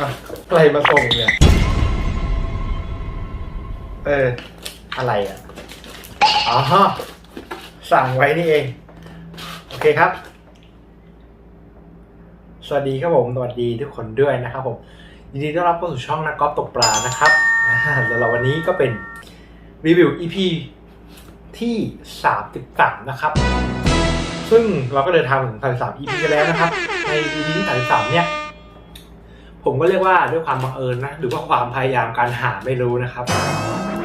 อะไรมาส่งเนี่ย เออ อะไรอะ อ๋อฮะสั่งไว้นี่เอง โอเคครับ สวัสดีครับผม สวัสดีทุกคนด้วยนะครับผม ยินดีต้อนรับเข้าสู่ช่องนักกอล์ฟตกปลานะครับสำหรัวันนี้ก็เป็นรีวิว EP ที่ 33 นะครับ ซึ่งเราก็เดินทางถึง 33 EP กันแล้วนะครับ ใน EP ที่ 33 เนี่ย ผมก็เรียกว่าด้วยความบังเอิญนะหรือว่าความพยายามการหาไม่รู้นะครับ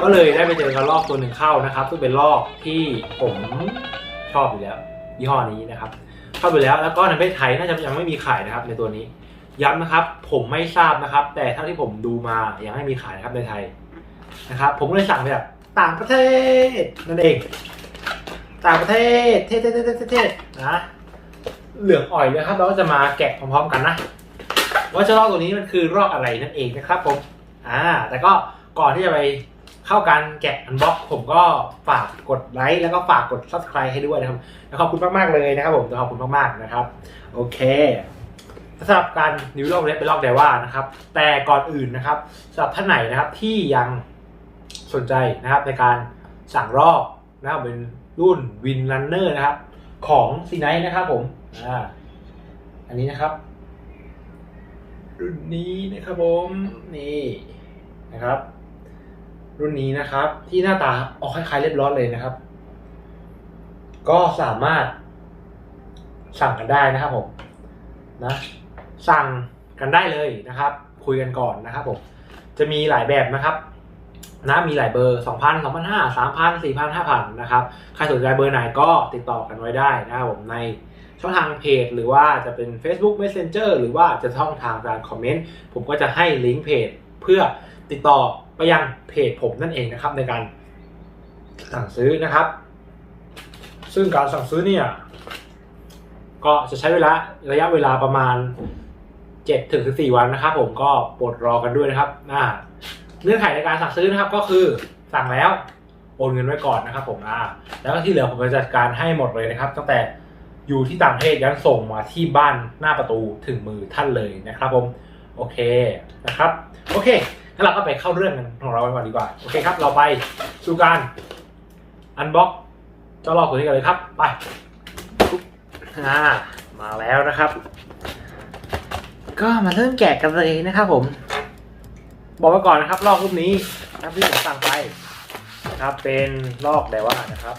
ก็เลยได้ไปเจอกระลอกตัวหนึ่งเข้านะครับซึ่งเป็นลอกที่ผมชอบอยู่แล้วยี่ห้อนี้นะครับชอบอยู่แล้วแล้วก็ในประเทศไทยน่าจะยังไม่มีขายนะครับในตัวนี้ย้ำนะครับ ผมไม่ทราบนะครับ แต่เท่าที่ผมดูมายังไม่มีขายนะครับในไทยนะครับ ผมก็เลยสั่งมาจากต่างประเทศนั่นเอง ต่างประเทศเท่ๆๆๆๆนะเหลืองอ่อยเลยครับ เราก็จะมาแกะพร้อมๆกันนะ ว่าเจ้ารอกตัวนี้มันคือรอกอะไรนั่นเองนะครับผมอ่าแต่ก็ก่อนที่จะไปเข้าการแกะอันบ็อกผมก็ฝากกดไลค์แล้วก็ฝากกด subscribe ให้ด้วยนะครับแล้วขอบคุณมากๆเลยนะครับผมขอบคุณมากๆนะครับ โอเคสำหรับการนิวลอกเล็บเป็นลอกไดว่านะครับ แต่ก่อนอื่นนะครับสำหรับท่านไหนนะครับที่ยังสนใจนะครับในการสั่งรอกนะครับเป็นรุ่นวิน r ันเนอร์นะครับ ของซีไนนะครับผมอ่าอันนี้นะครับ รุ่นนี้นะครับผมนี่นะครับ รุ่นนี้นะครับ ที่หน้าตาออกคล้ายๆเรียบร้อยเลยนะครับ ก็สามารถสั่งกันได้นะครับผมนะสั่งกันได้เลยนะครับ คุยกันก่อนนะครับผมจะมีหลายแบบนะครับนะมีหลายเบอร์ 2,000 2,500 3,000 4,000 5,000 นะครับ ใครสนใจเบอร์ไหนก็ติดต่อกันไว้ได้นะครับผมใน ช่องทางเพจ หรือว่าจะเป็น Facebook Messenger หรือว่าจะช่องทางการคอมเมนต์ผมก็จะให้ลิงก์เพจเพื่อติดต่อไปยังเพจผมนั่นเองนะครับในการสั่งซื้อนะครับ ซึ่งการสั่งซื้อเนี่ยก็จะใช้เวลาระยะเวลาประมาณ7ถึง14 วันนะครับ ผมก็โปรดรอกันด้วยนะครับอ่าเงื่อนไขในการสั่งซื้อนะครับก็คือสั่งแล้วโอนเงินไว้ก่อนนะครับ ผมอ่าแล้วก็ที่เหลือผมจะจัดการให้หมดเลยนะครับ ตั้งแต่ อยู่ที่ต่างประเทศยันส่งมาที่บ้านหน้าประตูถึงมือท่านเลยนะครับผมโอเคนะครับโอเคงั้นเราก็ไปเข้าเรื่องของเรากันก่อนดีกว่าโอเคครับเราไปสู่การอันบ็อกเจ้าลอกตัวนี้กันเลยครับไปอ่ามาแล้วนะครับ ก็มาเริ่มแกะกันเลยนะครับผม บอกไว้ก่อนนะครับลอกรูปนี้นะครับที่ผมสั่งไปนะครับเป็นลอกแต่ว่านะครับ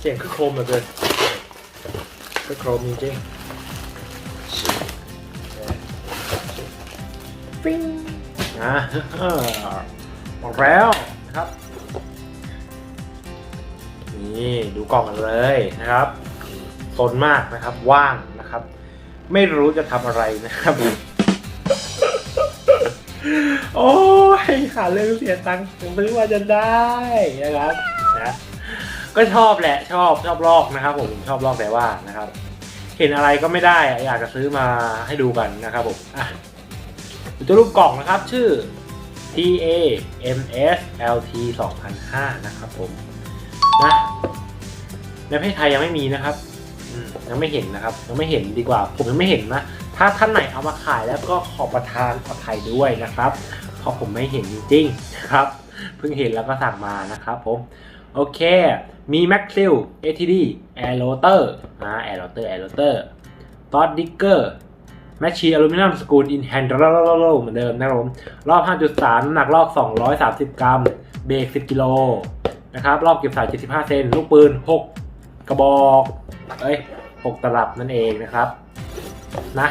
เสียงคือโครมเหลือเกินคือโครมจริงๆปิ้งอ่าออกแล้วนะครับ นี่ดูกล่องกันเลยนะครับสนมากนะครับว่างนะครับ ไม่รู้จะทำอะไรนะครับ โอ้ยหาเรื่องเสียตังค์ผมซื้อมาจะได้นะครับนะ ก็ชอบแหละชอบชอบลอกนะครับผมชอบลอกแต่ว่านะครับ เห็นอะไรก็ไม่ได้อะอยากจะซื้อมาให้ดูกันนะครับผมอะดูตัวรูปกล่องนะครับชื่อ T A M S L T 2005นะครับผมนะในประเทศไทยยังไม่มีนะครับยังไม่เห็นนะครับยังไม่เห็นดีกว่า ผมยังไม่เห็นนะถ้าท่านไหนเอามาขายแล้วก็ขอประทานขอภัยด้วยนะครับเพราะผมไม่เห็นจริงๆนะครับ เพิ่งเห็นแล้วก็สั่งมานะครับผม โอเค มี Max Seal ATD Air Rotor นะ Air Rotor Air Rotor t o d Digger แมชชีอลูมิเนียมสกูลอินแฮนด์เหมือนเดิมนะครับผมรอบ 5.3 น้ำหนักรอบ 230 กรัม เบรก 10 กิโลนะครับ รอบเก็บสาย 75 เซน ลูกปืน 6 กระบอก เอ้ย 6 ตลับนั่นเองนะครับ นะ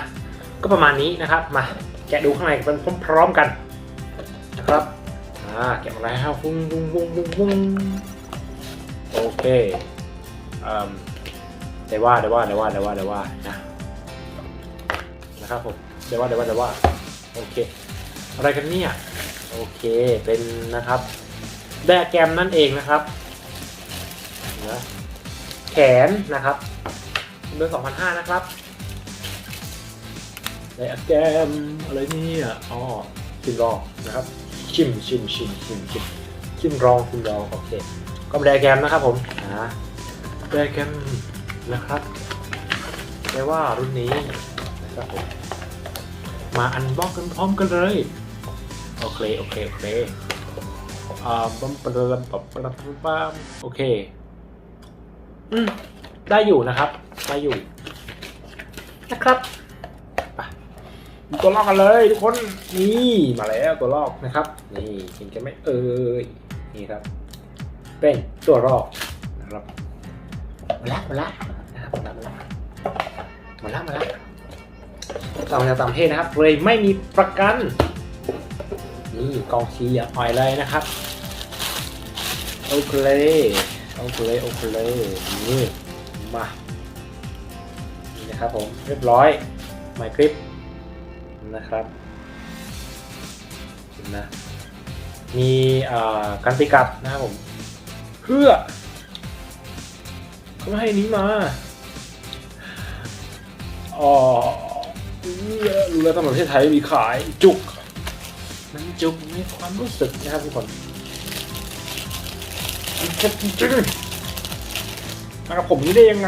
ก็ประมาณนี้นะครับ มาแกะดูข้างในกันพร้อมๆกันนะครับ อ่า แกะมาแล้วฟุ้งฟุ้งฟุ้งฟุ้งฟุ้ง โอเคอืมเดี๋ยวว่าเดี๋ยวว่าเดี๋ยวว่าเดี๋ยวว่าเดี๋ยวว่านะนะครับผมเดี๋ยวว่าเดี๋ยวว่าเดี๋ยวว่าโอเค อะไรกันเนี่ยโอเคเป็นนะครับไดอะแกรมนั่นเองนะครับนะแขนนะครับเบอร์2005นะครับไดอะแกรมอะไรเนี่ยอ๋อชิมรองนะครับ ชิมชิมชิมชิมชิมชิมรองชิมรองโอเค ก็เป็นไดอะแกรมนะครับผมนะไดอะแกรมนะครับแปลว่ารุ่นนี้นะครับผมมาอันบ็อกกันพร้อมกันเลย โอเค โอเค โอเคอ่าปั๊มปั๊มปั๊มปั๊มปั๊มปั๊มโอเค อืม ได้อยู่นะครับ ได้อยู่ นะครับไปดูตัวลอกกันเลยทุกคน นี่ มาแล้วตัวลอกนะครับ นี่เห็นกันไหมเอ่ยนี่ครับ เป็นตัวลอกนะครับมาละมาละนะครับมาละมาละมาละมาละเราจะต่างประเทศนะครับเลยไม่มีประกันนี่กองเชียร์อ่อยเลยนะครับโอเคโอเคโอเคนี่มานี่นะครับผมเรียบร้อยหมคลิปนะครับเห็นะมีการตีกลับนะครับผม พื่อเขาให้นี้มาอ๋อเรือรู้แล้วตำรวจประเทศไทยมีขายจุก มันจุกในความรู้สึกนะครับทุกคนมันเจ็บจริงมากับผมนี่ได้ยังไง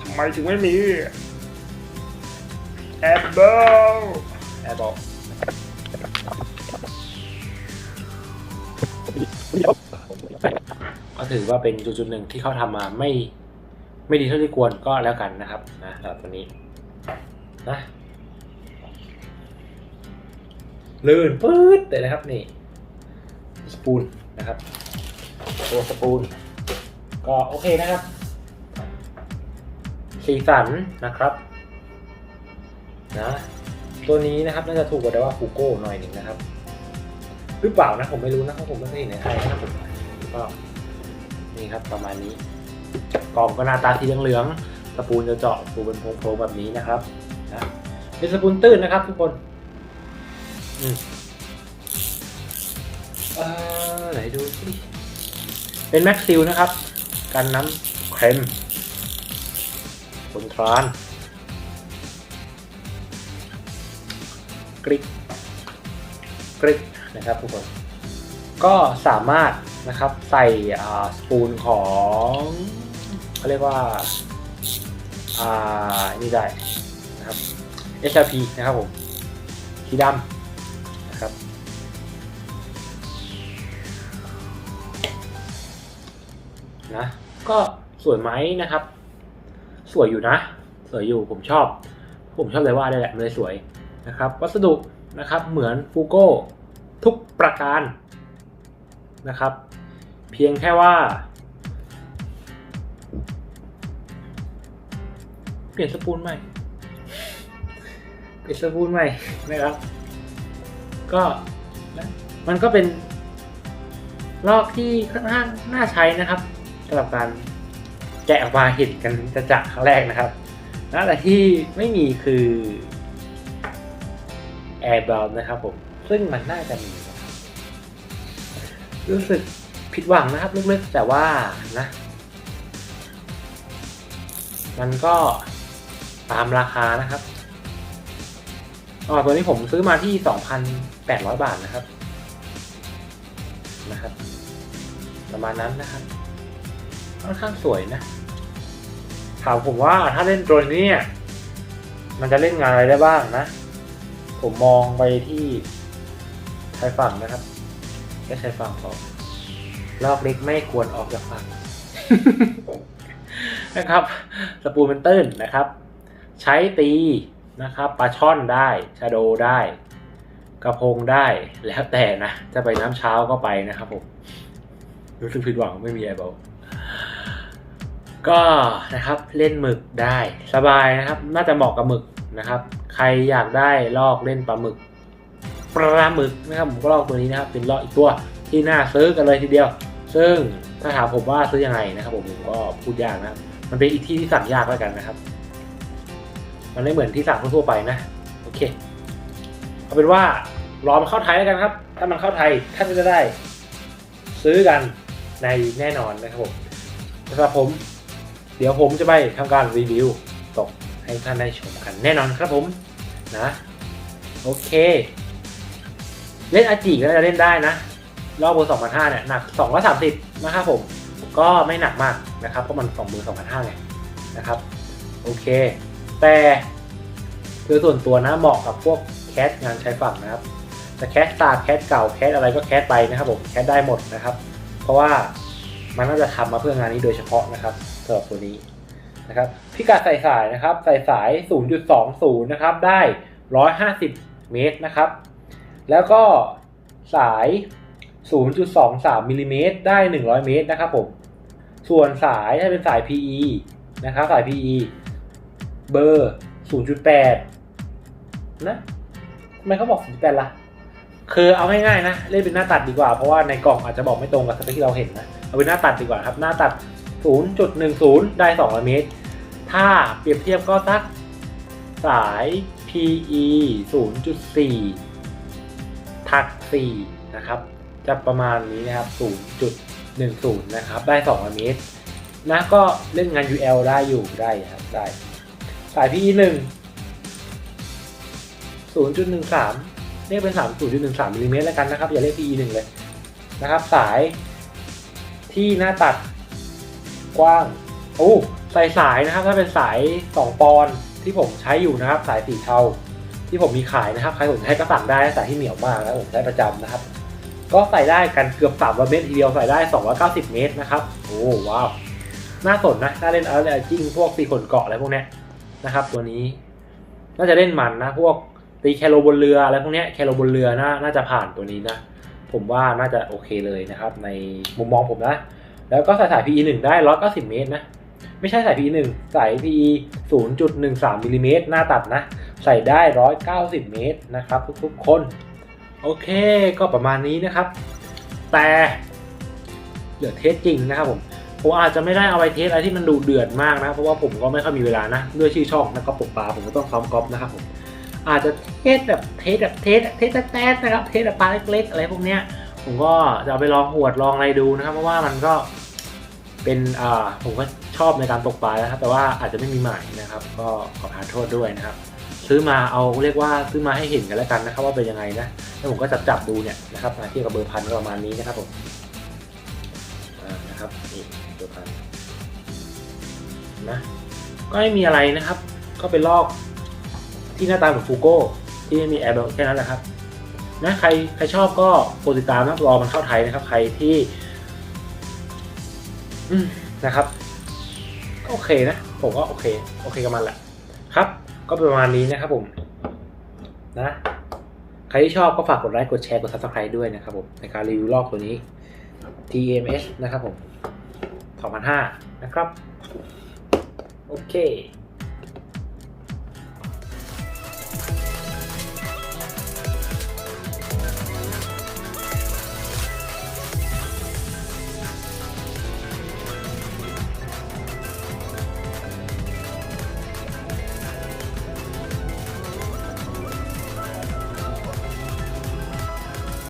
ทำไมถึงไม่มีแอปเปิลแอปเปิล ถือว่าเป็นจุดๆหนึ่งที่เขาทำมาไม่ไม่ดีเท่าที่ควรก็แล้วกันนะครับนะสำหรับตัวนี้นะลื่นปื๊ดเลยนะครับนี่สปูนนะครับตัวสปูนก็โอเคนะครับ สีสันนะครับนะตัวนี้นะครับน่าจะถูกกว่าแต่ว่าฟูโก้หน่อยหนึ่งนะครับ หรือเปล่านะผมไม่รู้นะเพราะผมไม่เคยเห็นในไทยนะครับผมก็ นี่ครับประมาณนี้กล่องก็หน้าตาสีเหลืองๆสปูนจะเจาะปูเป็นโพรงๆแบบนี้นะครับนะเป็นสปูนตื้นนะครับทุกคนอืมเอ่อไหนดูสิเป็นแม็กซิลนะครับ กันน้ำเค็มทนทรานกริกกริกนะครับทุกคน ก็สามารถนะครับใส่สปูนของเขาเรียกว่าอ่านี่ได้นะครับ HRP นะครับผมสีดำนะครับนะก็สวยไหมนะครับ สวยอยู่นะ สวยอยู่ผมชอบ ผมชอบเลยว่าได้แหละมันเลยสวยนะครับ วัสดุนะครับเหมือนฟูโก้ทุกประการ นะครับ เพียงแค่ว่า เปลี่ยนสปูนใหม่ เปลี่ยนสปูนใหม่นะครับ ก็มันก็เป็นลอกที่ค่อนข้างน่าใช้นะครับสำหรับการแกะออกมาเห็นกันจะจักครั้งแรกนะครับนะแต่ที่ไม่มีคือแอร์บอลนะครับผม ซึ่งมันน่าจะมี รู้สึกผิดหวังนะครับลึกๆแต่ว่านะ มันก็ตามราคานะครับอ๋อตัวนี้ผมซื้อมาที่ 2,800 บาทนะครับ นะครับ ประมาณนั้นนะครับค่อนข้างสวยนะ ถามผมว่าถ้าเล่นตัวนี้มันจะเล่นงานอะไรได้บ้างนะ ผมมองไปที่ชายฝั่งนะครับ แค่ชายฝั่งพอลอกเล็กไม่ควรออกจากฝั่งนะครับสปูนมันตื้นนะครับ ใช้ตีนะครับปลาช่อนได้ชาโดได้ กระพงได้แล้วแต่นะ จะไปน้ำเช้าก็ไปนะครับผม รู้สึกผิดหวังไม่มีไอเบลก็นะครับเล่นหมึกได้สบายนะครับ น่าจะเหมาะกับหมึกนะครับ ใครอยากได้ลอกเล่นปลาหมึก ปลาหมึกนะครับผมก็ลอกตัวนี้นะครับเป็นลอกอีกตัวที่น่าซื้อกันเลยทีเดียว ซึ่งถ้าถามผมว่าซื้อยังไงนะครับผมผมก็พูดยากนะมันเป็นอีกที่ที่สั่งยากแล้วกันนะครับ มันไม่เหมือนที่สั่งทั่วไปนะโอเคเอาเป็นว่ารอมันเข้าไทยแล้วกันครับ ถ้ามันเข้าไทยท่านก็จะได้ ซื้อกันในแน่นอนนะครับผมสำหรับผม เดี๋ยวผมจะไปทำการรีวิวตกให้ท่านได้ชมกันแน่นอนครับผมนะ โอเค เล่นอาจิก็จะเล่นได้นะ รอบเบอร์สองพันห้าเนี่ยหนักสองร้อยสามสิบนะครับผม ก็ไม่หนักมากนะครับเพราะมันสองเบอร์สองพันห้าไงนะครับ โอเค แต่โดยส่วนตัวนะเหมาะกับพวกแคสงานใชายฝั่งนะครับจะแคสตาแคสเก่าแคสอะไรก็แคสไปนะครับผมแคสได้หมดนะครับ เพราะว่ามันน่าจะทำมาเพื่องานนี้โดยเฉพาะนะครับสำหรับตัวนี้นะครับพิกัดใส่สายนะครับใส่สาย 0.20 นะครับได้ 150 เมตรนะครับ แล้วก็สาย 0.23มิลลิเมตรได้ 100 เมตรนะครับผม ส่วนสายถ้าเป็นสาย PE นะครับสาย PE เบอร์ 0.8 นะทำไมเขาบอก 0.8ล่ะ คือเอาง่ายๆนะ เล่นเป็นหน้าตัดดีกว่า เพราะว่าในกล่องอาจจะบอกไม่ตรงกับสเปคที่เราเห็นนะ เอาเป็นหน้าตัดดีกว่าครับ หน้าตัด 0.10 ได้ 200 เมตร ถ้าเปรียบเทียบก็สักสาย PE 0.4 ทัก4นะครับจะประมาณนี้นะครับ 0.10 นะครับ ได้200เมตรนะก็เล่นงาน UL ได้อยู่ได้ครับได้สาย PE 1 0.13 เรียกเป็น 3 0.13มิลลิเมตรแล้วกันนะครับ อย่าเรียก PE 1 เลยนะครับ สายที่หน้าตัดกว้างโอ้ใส่สายนะครับ ถ้าเป็นสาย 2 ปอนที่ผมใช้อยู่นะครับ สายสีเทา ที่ผมมีขายนะครับ ใครสนใจก็สั่งได้สายที่เหนียวมากนะผมใช้ประจำนะครับ ก็ใส่ได้กันเกือบ300เมตรทีเดียวใส่ได้ 290 เมตรนะครับ โอ้ว้าว น่าสนนะ น่าเล่นอะไรจริงพวกตีขนเกาะอะไรพวกเนี้ยนะครับ ตัวนี้ น่าจะเล่นมันนะ พวกตีแคโรบนเรืออะไรพวกเนี้ยแคโรบนเรือน่าน่าจะผ่านตัวนี้นะ ผมว่าน่าจะโอเคเลยนะครับ ในมุมมองผมนะ แล้วก็ใสายสาย PE 1ได้190 เมตรนะ ไม่ใช่สาย PE 1สาย PE 0.13มิลลิเมตรหน้าตัดนะ ใส่ได้ 190 เมตรนะครับ ทุกๆคน โอเคก็ประมาณนี้นะครับ แต่เหลือเทสจริงนะครับผมผมอาจจะไม่ได้เอาไปเทสอะไรที่มันดูเดือดมากนะ เพราะว่าผมก็ไม่ค่อยมีเวลานะ ด้วยชื่อช่องนะก็ปกปลาผมก็ต้องซ้อมกอล์ฟนะครับผมอาจจะเทสแบบเทสแบบเทสเทสแต๊ดนะครับเทสแบบปลาเล็กๆ อะไรพวกเนี้ยผมก็จะเอาไปลองหวดลองอะไรดูนะครับเพราะว่ามันก็เป็นอ่าผมก็ชอบในการตกปลานะครับแต่ว่าอาจจะไม่มีหมายนะครับ ก็ขอทานโทษด้วยนะครับ ซื้อมาเอาเรียกว่าซื้อมาให้เห็นกันแล้วกันนะครับว่าเป็นยังไงนะแล้วผมก็จับจับดูเนี่ยนะครับมาเทียบกับเบอร์พันก็ประมาณนี้นะครับผมนะครับนี่เบอร์พันนะก็ไม่มีอะไรนะครับ ก็เป็นลอกที่หน้าตาเหมือนฟูโก้ที่ไม่มีแอร์เบลแค่นั้นแหละครับนะใครใครชอบก็โปรดติดตามนะรอมันเข้าไทยนะครับ ใครที่นะครับก็โอเคนะ ผมก็โอเค โอเคกับมันแหละ ก็ประมาณนี้นะครับผมนะใครที่ชอบก็ฝากกดไลค์กดแชร์กด subscribe ด้วยนะครับผมในการรีวิวลอกตัวนี้ TMS นะครับผม2005 นะครับ โอเค